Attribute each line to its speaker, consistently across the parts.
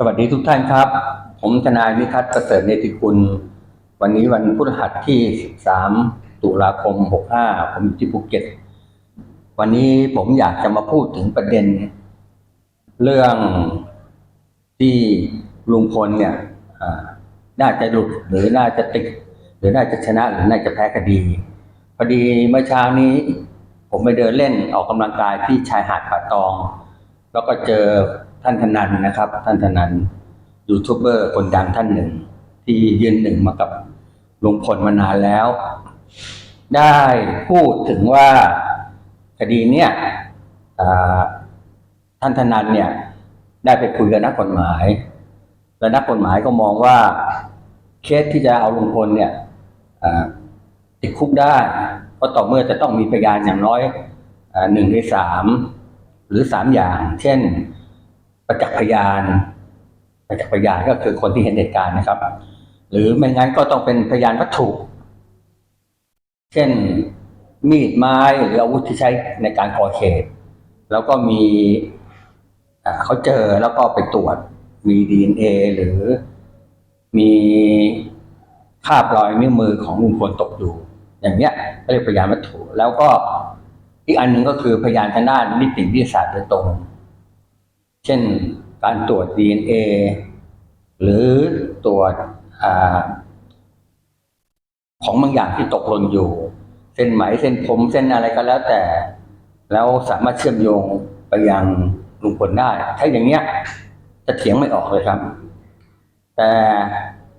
Speaker 1: สวัสดีทุกท่านครับ ผมทนายนิทัศน์ประเสริฐเนติกุลวันนี้วันพฤหัสที่ 13 ตุลาคม 65 ผมอยู่ที่ภูเก็ต วันนี้ผมอยากจะมาพูดถึงประเด็น เรื่องที่ลุงพลเนี่ยน่าจะหลุดหรือน่าจะติด หรือน่าจะชนะหรือน่าจะแพ้คดี พอดีเมื่อเช้านี้ ผมไปเดินเล่นออกกำลังกายที่ชายหาดป่าตอง แล้วก็เจอ ท่านธนันนะครับ ท่านธนันยูทูบเบอร์คนดังท่านหนึ่ง ที่ยืนหนึ่งมากับลุงพลมานานแล้ว ได้พูดถึงว่าคดีเนี่ยท่านธนันเนี่ยได้ไปคุยกับนักกฎหมาย และนักกฎหมายก็มองว่าเคสที่จะเอาลุงพลเนี่ยติดคุกได้ก็ต่อเมื่อจะต้องมีพยานอย่างน้อยหนึ่งในสามหรือสามอย่าง เช่น ประจักษ์พยานประจักษ์พยานก็คือคนที่เห็นเหตุการณ์นะครับ หรือไม่งั้นก็ต้องเป็นพยานวัตถุ เช่นมีดไม้หรืออาวุธที่ใช้ในการก่อเหตุแล้วก็มีเขาเจอแล้วก็ไปตรวจมีดีเอ็นเอหรือมีคราบรอยนิ้วมือของลุงพลตกอยู่ อย่างเนี้ยก็เรียกพยานวัตถุ แล้วก็อีกอันหนึ่งก็คือพยานทางด้านนิติวิทยาศาสตร์โดยตรง เช่นการตรวจ DNA หรือตรวจอของบางอย่างที่ตกหล่นอยู่ เส้นไหมเส้นผมเส้นอะไรก็แล้วแต่ แล้วสามารถเชื่อมโยงไปยังลุงพลได้ ถ้าอย่างเนี้ยจะเถียงไม่ออกเลยครับ แต่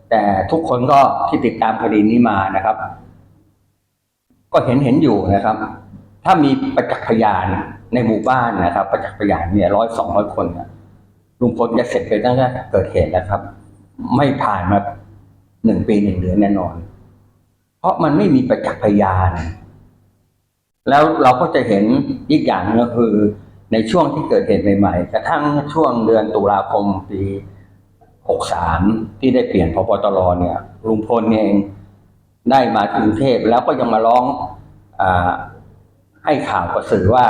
Speaker 1: แต่ทุกคนก็ที่ติดตามคดีนี้มานะครับ ก็เห็นเห็นอยู่นะครับ ถ้ามีประจักษ์พยาน ในหมู่บ้านนะครับ ประจักษ์พยานเนี่ยร้อยสองร้อยคนนะลุงพลจะเสร็จไปตั้งแต่เกิดเหตุแล้วครับ ไม่ผ่านมาหนึ่งปีหนึ่งเดือนแน่นอน เพราะมันไม่มีประจักษ์พยาน แล้วเราก็จะเห็นอีกอย่างก็คือ ในช่วงที่เกิดเหตุใหม่ๆกระทั่งช่วงเดือนตุลาคมปี63ที่ได้เปลี่ยนพบตรเนี่ยลุงพลเองได้มากรุงเทพแล้วก็ยังมาร้องอา ให้ข่าวกับสื่อว่า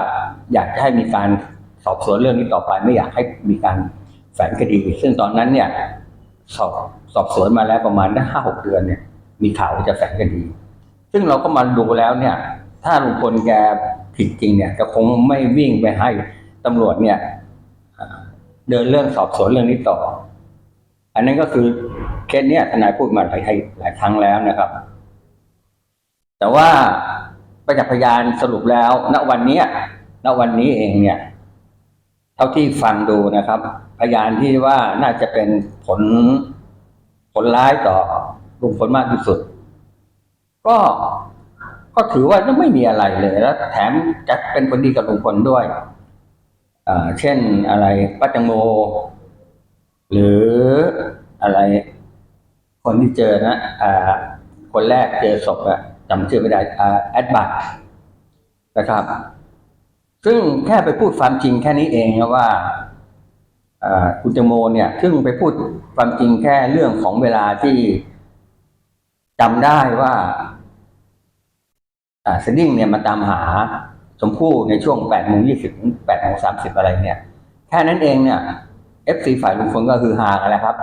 Speaker 1: อยากจะให้มีการสอบสวนเรื่องนี้ต่อไป ไม่อยากให้มีการแฝงคดี ซึ่งตอนนั้นเนี่ยสอบสอบสวนมาแล้วประมาณห้าหกเดือนเนี่ย มีข่าวว่าจะแฝงคดี ซึ่งเราก็มาดูแล้วเนี่ย ถ้าลุงพลแกผิดจริงเนี่ยก็คงไม่วิ่งไปให้ตำรวจเนี่ยเดินเรื่องสอบสวนเรื่องนี้ต่อ อันนั้นก็คือเคสเนี้ยทนายพูดมาหลายหลายครั้งแล้วนะครับ แต่ว่า ประจักษ์พยานสรุปแล้ว ณวันนี้ณวันนี้เองเนี่ย เท่าที่ฟังดูนะครับ พยานที่ว่าน่าจะเป็นผลผลร้ายต่อลุงพลมากที่สุด ก็ก็ถือว่าไม่มีอะไรเลยแล้ว แถมจะเป็นคนดีกับลุงพลด้วยเช่นอะไรป้าแตงโม หรืออะไร คนที่เจอนะอคนแรกเจอศพอะ จำชื่อไม่ได้แอดบัตนะครับ ซึ่งแค่ไปพูดความจริงแค่นี้เองว่าอ่าคุณแตงโมเนี่ยซึ่งไปพูดความจริงแค่เรื่องของเวลาที่จำได้ว่าสดิ้งเนี่ยมาตามหาชมพู่ในช่วงแปดโมงยี่สิบแปดโมงสามสิบอะไรเนี่ย แค่นั้นเองเนี่ยเอฟซีฝ่ายลุงพลก็คือฮากันแล้วครับ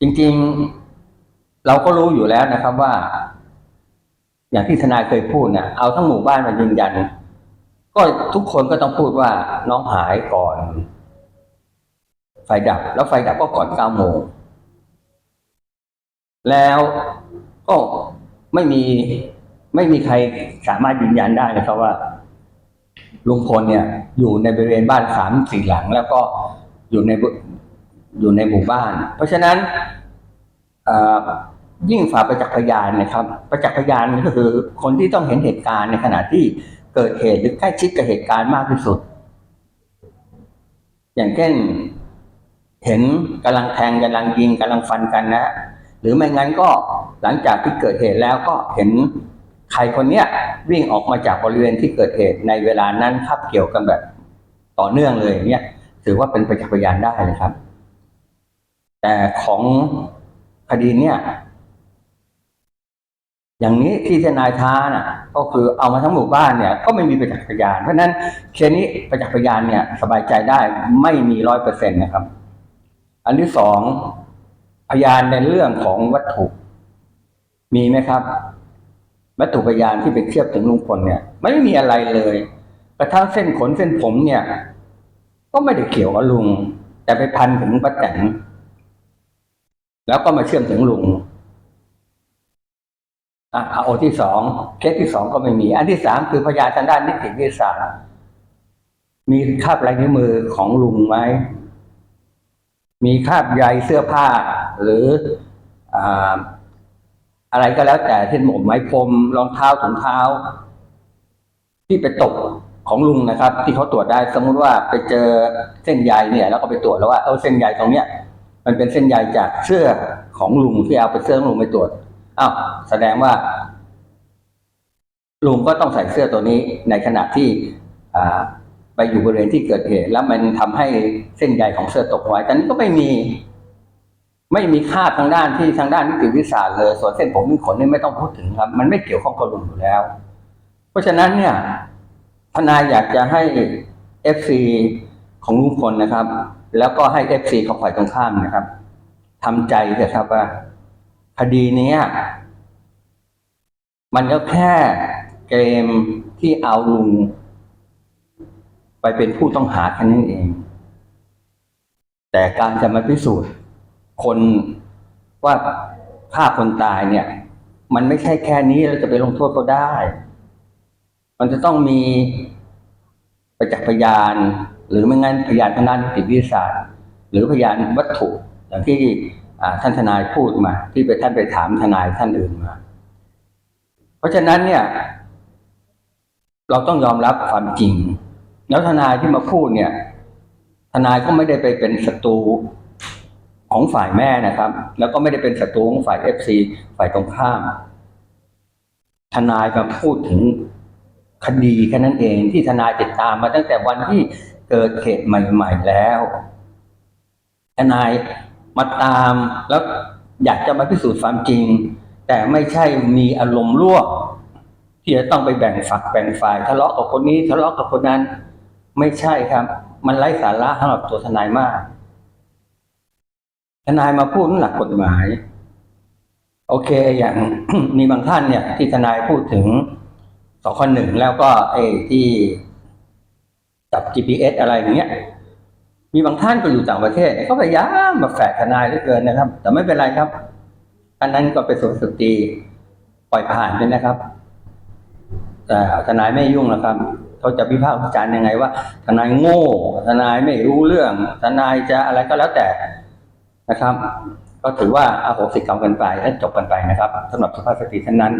Speaker 1: จริงๆ เราก็รู้อยู่แล้วนะครับว่า อย่างที่ทนายเคยพูดเนี่ยเอาทั้งหมู่บ้านมายืนยัน ก็ทุกคนก็ต้องพูดว่าน้องหายก่อน ไฟดับ แล้วไฟดับก็ก่อนเก้าโมงแล้วก็ไม่มีไม่มีใครสามารถยืนยันได้นะครับว่าลุงพลเนี่ย อยู่ในบริเวณบ้านสามสี่หลัง แล้วก็อยู่ในอยู่ในหมู่บ้าน เพราะฉะนั้นอ ยิ่งฝ่าประจักษ์พยานนะครับ ประจักษ์พยานก็คือคนที่ต้องเห็นเหตุการณ์ในขณะที่เกิดเหตุหรือใกล้ชิดกับเหตุการณ์มากที่สุด อย่างเช่นเห็นกำลังแทงกำลังยิงกำลังฟันกันนะหรือไม่งั้นก็หลังจากที่เกิดเหตุแล้วก็เห็นใครคนเนี้ยวิ่งออกมาจากบริเวณที่เกิดเหตุในเวลานั้นทับเกี่ยวกันแบบต่อเนื่องเลยเงี้ยถือว่าเป็นประจักษ์พยานได้เลยครับ แต่ของคดีเนี้ย อย่างนี้ที่ทนายท้าน่ะก็คือเอามาทั้งหมู่บ้านเนี่ยก็ไม่มีประจักษ์พยาน เพราะนั้นเคสนี้ประจักษ์พยานเนี่ยสบายใจได้ไม่มีร้อยเปอร์เซ็นต์นะครับ อันที่สองพยานในเรื่องของวัตถุ มีไหมครับ วัตถุพยานที่ไปเทียบถึงลุงพลเนี่ย ไม่มีอะไรเลยกระทั่งเส้นขนเส้นผมเนี่ย ก็ไม่ได้เกี่ยวกับลุง แต่ไปพันถึงป้าแตนแล้วก็มาเชื่อมถึงลุง อะเอาที่สองเคสที่สองก็ไม่มี อันที่สามคือพยานทางด้านนิติวิทยาศาสตร์มีคราบลายนิ้วมือของลุงไหมมีคราบใยเสื้อผ้า หรืออ่าอะไรก็แล้วแต่เช่นหมวกไหมพรมรองเท้าถุงเท้า ที่ไปตกของลุงนะครับ ที่เขาตรวจได้สมมุติว่าไปเจอเส้นใยเนี่ย แล้วก็ไปตรวจแล้วว่าเออเส้นใยตรงเนี้ย มันเป็นเส้นใยจากเสื้อของลุงที่เอาไปเสื้อของลุงไปตรวจ อ้าวแสดงว่า ลุงก็ต้องใส่เสื้อตัวนี้ในขณะที่ไปอยู่บริเวณที่เกิดเหตุ แล้วมันทำให้เส้นใยของเสื้อตกไว้แต่นี้ก็ไม่มีไม่มีค่าทางด้านที่ทางด้านนิติวิทยาศาสตร์เลยส่วนเส้นผมมีขนนี่ไม่ต้องพูดถึงครับ มันไม่เกี่ยวข้องกับลุงอยู่แล้ว เพราะฉะนั้นเนี่ยทนายอยากจะให้เอฟซีของลุงพลนะครับ แล้วก็ให้เอฟซีของฝ่ายตรงข้ามนะครับทำใจเถอะครับว่า คดีนี้มันก็แค่เกมที่เอาลุง ไปเป็นผู้ต้องหาแค่นั้นเอง แต่การจะมาพิสูจน์ คนว่าฆ่าคนตายเนี่ย มันไม่ใช่แค่นี้เราจะไปลงโทษเขาได้ มันจะต้องมีประจักษ์พยาน หรือไม่งั้นพยานทางด้านนิติวิทยาศาสตร์ หรือพยานวัตถุอย่างที่ ท่านทนายพูดมา ที่ไปท่านไปถามทนายท่านอื่นมา เพราะฉะนั้นเนี่ย เราต้องยอมรับความจริง แล้วทนายที่มาพูดเนี่ย ทนายก็ไม่ได้ไปเป็นศัตรูของฝ่ายแม่นะครับ แล้วก็ไม่ได้เป็นศัตรูของฝ่ายเอฟซีฝ่ายตรงข้าม ทนายก็พูดถึงคดีแค่นั้นเองที่ทนายติดตามมาตั้งแต่วันที่เกิดเหตุใหม่ ๆ แล้ว ทนาย มาตามแล้วอยากจะมาพิสูจน์ความจริง แต่ไม่ใช่มีอารมณ์ร่วมที่จะต้องไปแบ่งฝักแบ่งฝ่ายทะเลาะกับคนนี้ทะเลาะกับคนนั้น ไม่ใช่ครับ มันไร้สาระสำหรับตัวทนายมาก ทนายมาพูดหลักกฎหมาย โอเค อย่างมีบางท่านเนี่ย ที่ทนายพูดถึงสองคนหนึ่งแล้วก็ไอ้ที่จับ GPS อะไรอย่างเงี้ย มีบางท่านก็อยู่ต่างประเทศเขาพยายามมาแฝงทนายเหลือเกินนะครับ แต่ไม่เป็นไรครับ อันนั้นก็เป็นส่วนสตรีปล่อยผ่านไปนะครับ แต่ทนายไม่ยุ่งนะครับเขาจะวิพากษ์วิจารณ์ยังไงว่า ทนายโง่ ทนายไม่รู้เรื่อง ทนายจะอะไรก็แล้วแต่นะครับ ก็ถือว่าอาโหสิกรรมกันไปและจบกันไปนะครับสำหรับสุภาพสตรีท่านนั้น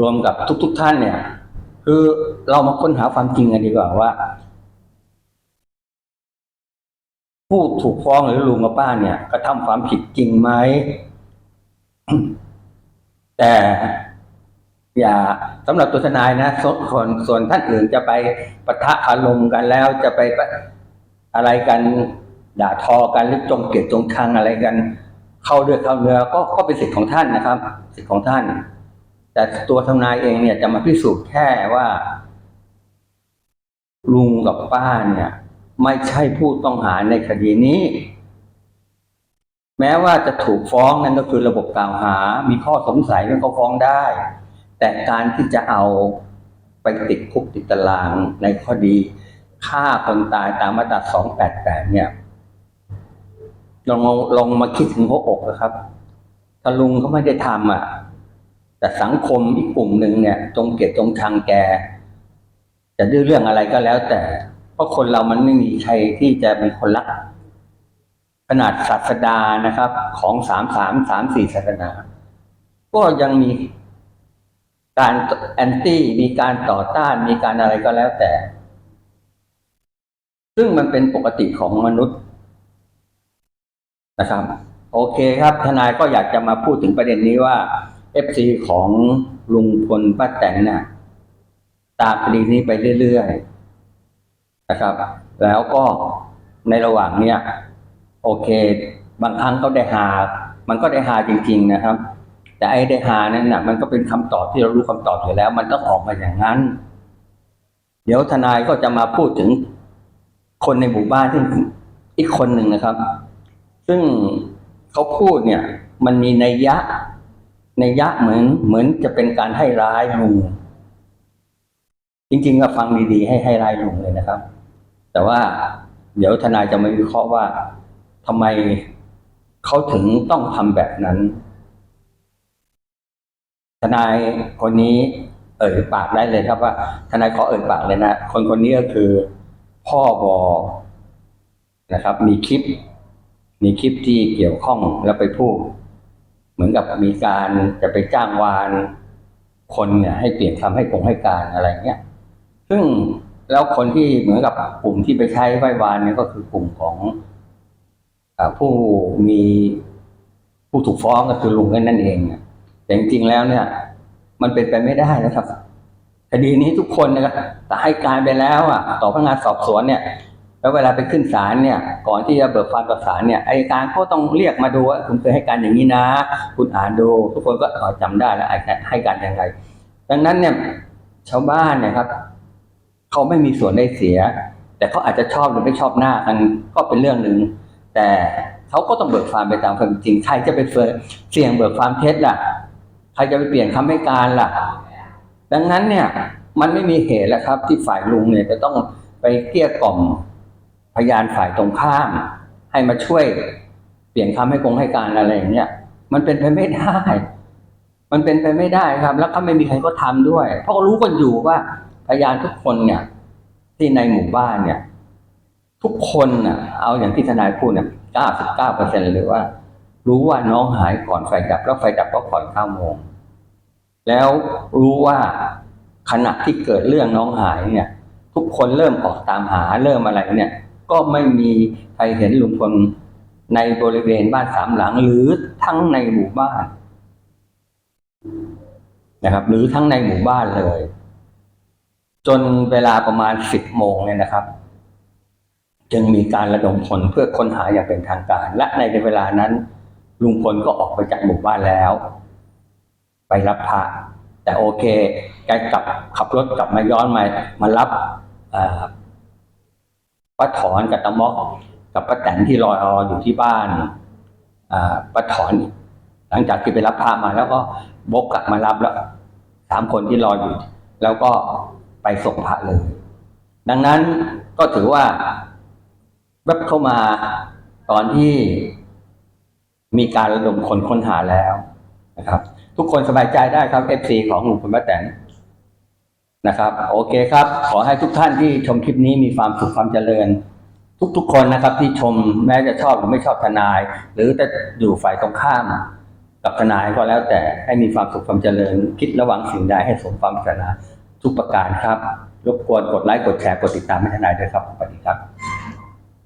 Speaker 1: รวมกับทุก ๆ ท่านเนี่ย คือเรามาค้นหาความจริงกันดีกว่าว่า ผู้ถูกฟ้องหรือลุงกับป้าเนี่ยกระทำความผิดจริงไหมแต่อย่าสำหรับตัวทนายนะส่วนส่วนท่านอื่นจะไปปะทะอารมณ์กันแล้วจะไปปะอะไรกันด่าทอกันหรือจงเกลียดจงชังอะไรกัน เข้าเดือดเข้าเนื้อก็ก็เป็นสิทธิ์ของท่านนะครับ สิทธิ์ของท่าน แต่ตัวทนายเองเนี่ยจะมาพิสูจน์แค่ว่า ลุงกับป้าเนี่ย ไม่ใช่ผู้ต้องหาในคดีนี้ แม้ว่าจะถูกฟ้องนั่นก็คือระบบกล่าวหา มีข้อสงสัยมันก็ฟ้องได้ แต่การที่จะเอาไปติดคุกติดตารางในคดีฆ่าคนตายตามมาตรา288 เนี่ยลองลองมาคิดถึงหัวอกนะครับถ้าลุงเขาไม่ได้ทำอะ แต่สังคมอีกกลุ่มหนึ่งเนี่ย จงเกลียดจงชังแก จะดื้อเรื่องอะไรก็แล้วแต่ ราะคนเรามันไม่มีใครที่จะเป็นคนรัก ขนาดศาสดานะครับ ของสามสามสามสี่ศาสนา ก็ยังมีการแอนตี้มีการต่อต้านมีการอะไรก็แล้วแต่ ซึ่งมันเป็นปกติของมนุษย์นะครับ โอเคครับ ทนายก็อยากจะมาพูดถึงประเด็นนี้ว่าเอฟซีของลุงพลป้าแตนน่ะตามคดีนี้ไปเรื่อยๆ นะครับ แล้วก็ในระหว่างเนี้ยโอเค บางครั้งก็ได้หา มันก็ได้หาจริง ๆนะครับ แต่ไอ้ได้หานั่นน่ะมันก็เป็นคำตอบที่เรารู้คำตอบอยู่แล้ว มันต้องออกมาอย่างนั้น เดี๋ยวทนายก็จะมาพูดถึงคนในหมู่บ้านที่อีกคนหนึ่งนะครับ ซึ่งเขาพูดเนี่ย มันมีนัยยะนัยยะเหมือนเหมือนจะเป็นการให้ร้ายลุงจริงๆก็ฟังดีๆ ให้ให้ร้ายลุงเลยนะครับ แต่ว่าเดี๋ยวทนายจะมาวิเคราะห์ว่าทำไมเขาถึงต้องทำแบบนั้น ทนายคนนี้ เอ่ยปากได้เลยครับว่า ทนายขอเอ่ยปากเลยนะ คนคนนี้ก็คือ พ่อบอนะครับ มีคลิป มีคลิปที่เกี่ยวข้องแล้วไปพูด เหมือนกับมีการจะไปจ้างวาน คนเนี่ยให้เปลี่ยนคำให้คงให้การอะไรเงี้ย ซึ่ง แล้วคนที่เหมือนกับกลุ่มที่ไปใช้ไหว้วานเนี่ยก็คือกลุ่มของอผู้มีผู้ถูกฟ้องก็คือลุงนั่นเองเนี่ยแต่จริงๆแล้วเนี่ย มันเป็นไปไม่ได้นะครับคดีนี้ทุกคนนะครับแต่ให้การไปแล้วอะ ต่อพนักงานสอบสวนเนี่ย แล้วเวลาไปขึ้นศาลเนี่ย ก่อนที่จะเบิกความต่อศาลเนี่ยอายการก็ต้องเรียกมาดูว่าคุณเคยให้การอย่างนี้นะ คุณอ่านดู ทุกคนก็อ๋อจำได้แล้วให้การอย่างไร ดังนั้นเนี่ย ชาวบ้านเนี่ยครับ เขาไม่มีส่วนได้เสีย แต่เขาอาจจะชอบหรือไม่ชอบหน้ากันก็เป็นเรื่องหนึ่งแต่เขาก็ต้องเบิกความไปตามความจริง ใครจะไปเสี่ยงเบิกความเท็จล่ะ ใครจะไปเปลี่ยนคำให้การล่ะ ดังนั้นเนี่ยมันไม่มีเหตุแล้วครับ ที่ฝ่ายลุงเนี่ยจะต้องไปเกลี้ยกล่อมพยานฝ่ายตรงข้าม ให้มาช่วยเปลี่ยนคำให้คงให้การอะไรอย่างเงี้ยมันเป็นไปไม่ได้ มันเป็นไปไม่ได้ครับ แล้วก็ไม่มีใครก็ทำด้วย เพราะรู้กันอยู่ว่า พยานทุกคนเนี่ยที่ในหมู่บ้านเนี่ย ทุกคนน่ะ เอาอย่างที่ทนายพูดเนี่ยเก้าสิบเก้าเปอร์เซ็นต์เลยว่า รู้ว่าน้องหายก่อนไฟดับแล้วไฟดับก็ก่อนเก้าโมง แล้วรู้ว่าขณะที่เกิดเรื่องน้องหายเนี่ย ทุกคนเริ่มออกตามหาเริ่มอะไรเนี่ย ก็ไม่มีใครเห็นลุงพลในบริเวณบ้านสามหลัง หรือทั้งในหมู่บ้านนะครับ หรือทั้งในหมู่บ้านเลย จนเวลาประมาณสิบโมงเนี่ยนะครับ จึงมีการระดมพลเพื่อค้นหาอย่างเป็นทางการ และในเวลานั้น ลุงพลก็ออกไปจากหมู่บ้านแล้ว ไปรับพระแต่โอเคแกกลับขับรถกลับมาย้อนมามารับป้าถอนกับตะมอกกับป้าแตนที่รออยู่ที่บ้านป้าถอนหลังจากที่ไปรับพระมาแล้วก็บกกลับมารับแล้วสามคนที่รออยู่ แล้วก็ ไปส่งพระเลย ดังนั้นก็ถือว่าแวบเข้ามาตอนที่มีการระดมคนค้นหาแล้วนะครับ ทุกคนสบายใจได้ครับ FC ของหลุงพลป้าแตนนะครับ โอเคครับ ขอให้ทุกท่านที่ชมคลิปนี้มีความสุขความเจริญ ทุกๆคนนะครับ ที่ชมแม้จะชอบหรือไม่ชอบทนาย หรือจะอยู่ฝ่ายตรงข้ามกับทนายก็แล้วแต่ให้มีความสุขความเจริญ คิดระวังสิ่งใดให้สมความปรารถนา ทุกประการครับ รบกวนกดไลค์ กดแชร์ กดติดตามให้ทนายด้วยครับสวัสดีครับ